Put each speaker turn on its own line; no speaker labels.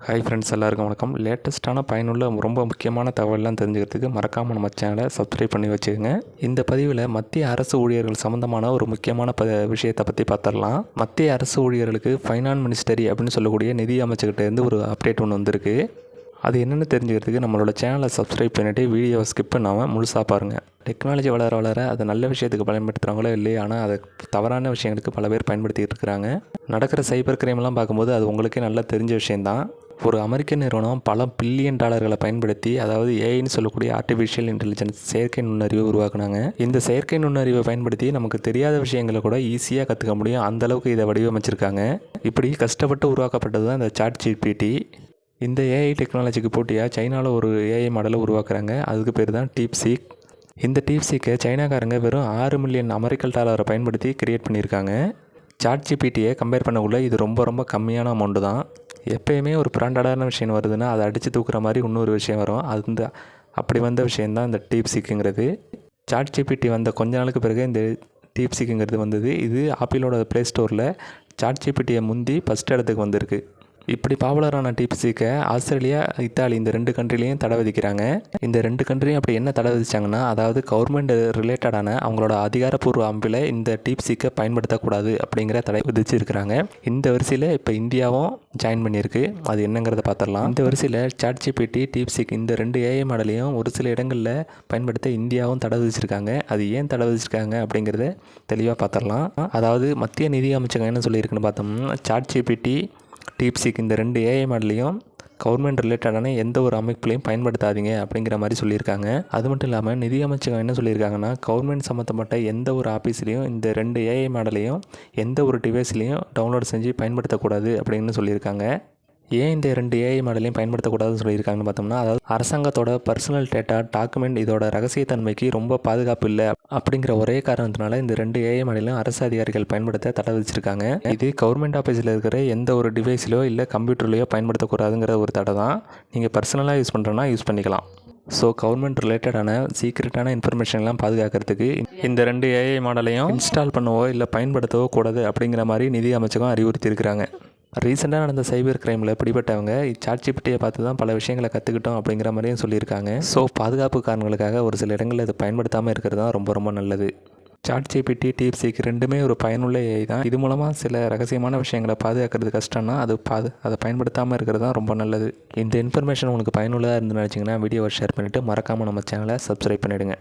Hi friends எல்லாருக்கும் வணக்கம். லேட்டஸ்ட்டான பயனுள்ள ரொம்ப முக்கியமான தகவல்லாம் தெரிஞ்சுக்கிறதுக்கு மறக்காமல் நம்ம சேனலை சப்ஸ்கிரைப் பண்ணி வச்சுக்கோங்க. இந்த பதிவில் மத்திய அரசு ஊழியர்கள் சம்மந்தமான ஒரு முக்கியமான ப விஷயத்தை பற்றி பார்த்துடலாம் மத்திய அரசு ஊழியர்களுக்கு ஃபைனான்ஸ் மினிஸ்டரி அப்படின்னு சொல்லக்கூடிய நிதி அமைச்சர்கிட்டேருந்து ஒரு அப்டேட் ஒன்று வந்திருக்கு. அது என்னென்னு தெரிஞ்சுக்கிறதுக்கு நம்மளோட சேனலை சப்ஸ்கிரைப் பண்ணிவிட்டு வீடியோவை ஸ்கிப் பண்ணாமல் முழுசாக பாருங்கள் டெக்னாலஜி வளர வளர அதை நல்ல விஷயத்துக்கு பயன்படுத்துகிறாங்களோ இல்லையா ஆனால் அதை தவறான விஷயங்களுக்கு பல பேர் பயன்படுத்திகிட்டு இருக்கிறாங்க. நடக்கிற சைபர் கிரைம்லாம் பார்க்கும்போது அது உங்களுக்கே நல்லா தெரிஞ்ச விஷயந்தான் ஒரு அமெரிக்க நிறுவனம் பல பில்லியன் டாலர்களை பயன்படுத்தி அதாவது ஏஐன்னு சொல்லக்கூடிய ஆர்டிஃபிஷியல் இன்டெலிஜென்ஸ் செயற்கை நுண்ணறிவை உருவாக்குனாங்க. இந்த செயற்கை நுண்ணறிவை பயன்படுத்தி நமக்கு தெரியாத விஷயங்களை கூட ஈஸியாக கற்றுக்க முடியும். அந்த அளவுக்கு இதை வடிவமைச்சிருக்காங்க. இப்படி கஷ்டப்பட்டு உருவாக்கப்பட்டது தான் இந்த சாட் ஜிபிடி இந்த ஏஐ டெக்னாலஜிக்கு போட்டியாக சைனாவில் ஒரு ஏஐ மாடலை உருவாக்குறாங்க. அதுக்கு பேர் தான் டீப்சீக் இந்த டீப்சீக்கை சைனாக்காரங்க வெறும் ஆறு மில்லியன் அமெரிக்கல் டாலரை பயன்படுத்தி கிரியேட் பண்ணியிருக்காங்க. சாட் ஜிபிடியை கம்பேர் பண்ணக்குள்ள இது ரொம்ப ரொம்ப கம்மியான அமௌண்ட்டு தான். எப்பயுமே ஒரு பிராண்டடான விஷயம் வருதுன்னா அதை அடித்து தூக்குற மாதிரி இன்னொரு விஷயம் வரும். அது இந்த அப்படி வந்த விஷயந்தான் இந்த டீப் டீப்சீக்குங்கிறது. சாட் ஜிபிடி வந்த கொஞ்ச நாளுக்கு பிறகு இந்த டீப் டீப்சீக்குங்கிறது வந்தது. இது ஆப்பிளோட ப்ளே ஸ்டோரில் சாட் ஜிபிடியை முந்தி ஃபஸ்ட் இடத்துக்கு வந்திருக்கு. இப்படி பாப்புலரான டீப்ஸிக்கை ஆஸ்திரேலியா இத்தாலி இந்த ரெண்டு கண்ட்ரிலையும் தடை விதிக்கிறாங்க. இந்த ரெண்டு கண்ட்ரியும் அப்படி என்ன தடை விதிச்சாங்கன்னா அதாவது கவர்மெண்ட் ரிலேட்டடான அவங்களோட அதிகாரப்பூர்வ அமைப்பில் இந்த டீப்ஸிக்கை பயன்படுத்தக்கூடாது அப்படிங்கிற தடை விதிச்சிருக்கிறாங்க. இந்த வரிசையில் இப்போ இந்தியாவும் ஜாயின் பண்ணியிருக்கு. அது என்னங்கிறத பார்த்துடலாம் இந்த வரிசையில் சாட் ஜிபிடி டீப்சிக் இந்த ரெண்டு ஏஐ மாடலையும் ஒரு சில இடங்களில் பயன்படுத்த இந்தியாவும் தடை விதிச்சிருக்காங்க. அது ஏன் தடை விதிச்சிருக்காங்க அப்படிங்கிறத தெளிவாக பார்த்துடலாம் அதாவது மத்திய நிதி அமைச்சகம் என்ன சொல்லியிருக்குன்னு பார்த்தோம்னா சாட் ஜிபிடி டீப்சிக் இந்த ரெண்டு ஏஐ மாடலையும் கவர்மெண்ட் ரிலேட்டடான எந்த ஒரு அமைப்புலையும் பயன்படுத்தாதீங்க அப்படிங்கிற மாதிரி சொல்லியிருக்காங்க. அது மட்டும் இல்லாமல் நிதி அமைச்சகம் என்ன சொல்லியிருக்காங்கன்னா கவர்மெண்ட் சம்மந்தப்பட்ட எந்த ஒரு ஆஃபீஸ்லேயும் இந்த ரெண்டு ஏஐ மாடலையும் எந்த ஒரு டிவைஸ்லேயும் டவுன்லோட் செஞ்சு பயன்படுத்தக்கூடாது அப்படின்னு சொல்லியிருக்காங்க. ஏன் இந்த ரெண்டு ஏஐ மாடலையும் பயன்படுத்தக்கூடாதுன்னு சொல்லியிருக்காங்கன்னு பார்த்தோம்னா அதாவது அரசாங்கத்தோட பர்சனல் டேட்டா டாக்குமெண்ட் இதோட ரகசியத்தன்மைக்கு ரொம்ப பாதுகாப்பு இல்லை அப்படிங்கிற ஒரே காரணத்தினால இந்த ரெண்டு ஏஐ மாடலையும் அரசு அதிகாரிகள் பயன்படுத்த தடை வச்சிருக்காங்க இது கவர்மெண்ட் ஆஃபீஸில் இருக்கிற எந்த ஒரு டிவைஸ்லையோ இல்லை கம்ப்யூட்டர்லையோ பயன்படுத்தக்கூடாதுங்கிற ஒரு தடை தான் நீங்கள் பர்சனலாக யூஸ் பண்ணுறோன்னா யூஸ் பண்ணிக்கலாம். ஸோ கவர்மெண்ட் ரிலேட்டடான சீக்ரெட்டான இன்ஃபர்மேஷன்லாம் பாதுகாக்கிறதுக்கு இந்த ரெண்டு ஏஐ மாடலையும் இன்ஸ்டால் பண்ணவோ இல்லை பயன்படுத்தவோ கூடாது அப்படிங்கிற மாதிரி நிதி அமைச்சகம் அறிவுறுத்தியிருக்கிறாங்க. ரீசெண்டாக நடந்த சைபர் கிரைமில் பிடிப்பட்டவங்க சாட் ஜிபிட்டியை பார்த்து தான் பல விஷயங்களை கற்றுக்கிட்டோம் அப்படிங்கிற மாதிரியும் சொல்லியிருக்காங்க. ஸோ பாதுகாப்பு காரணங்களுக்காக ஒரு சில இடங்களில் இதை பயன்படுத்தாமல் இருக்கிறது தான் ரொம்ப ரொம்ப நல்லது. சாட் ஜிபிடி டிப்சிக் ரெண்டுமே ஒரு பயனுள்ள ஏஐ தான். இது மூலமாக சில ரகசியமான விஷயங்களை பாதுகாக்கிறது கஷ்டம்னா அது பாது அதை பயன்படுத்தாமல் இருக்கிறது தான் ரொம்ப நல்லது. இந்த இன்ஃபர்மேஷன் உங்களுக்கு பயனுள்ளதாக இருந்து நினச்சிங்கன்னா வீடியோவை ஷேர் பண்ணிவிட்டு மறக்காமல் நம்ம சேனலை சப்ஸ்கிரைப் பண்ணிவிடுங்க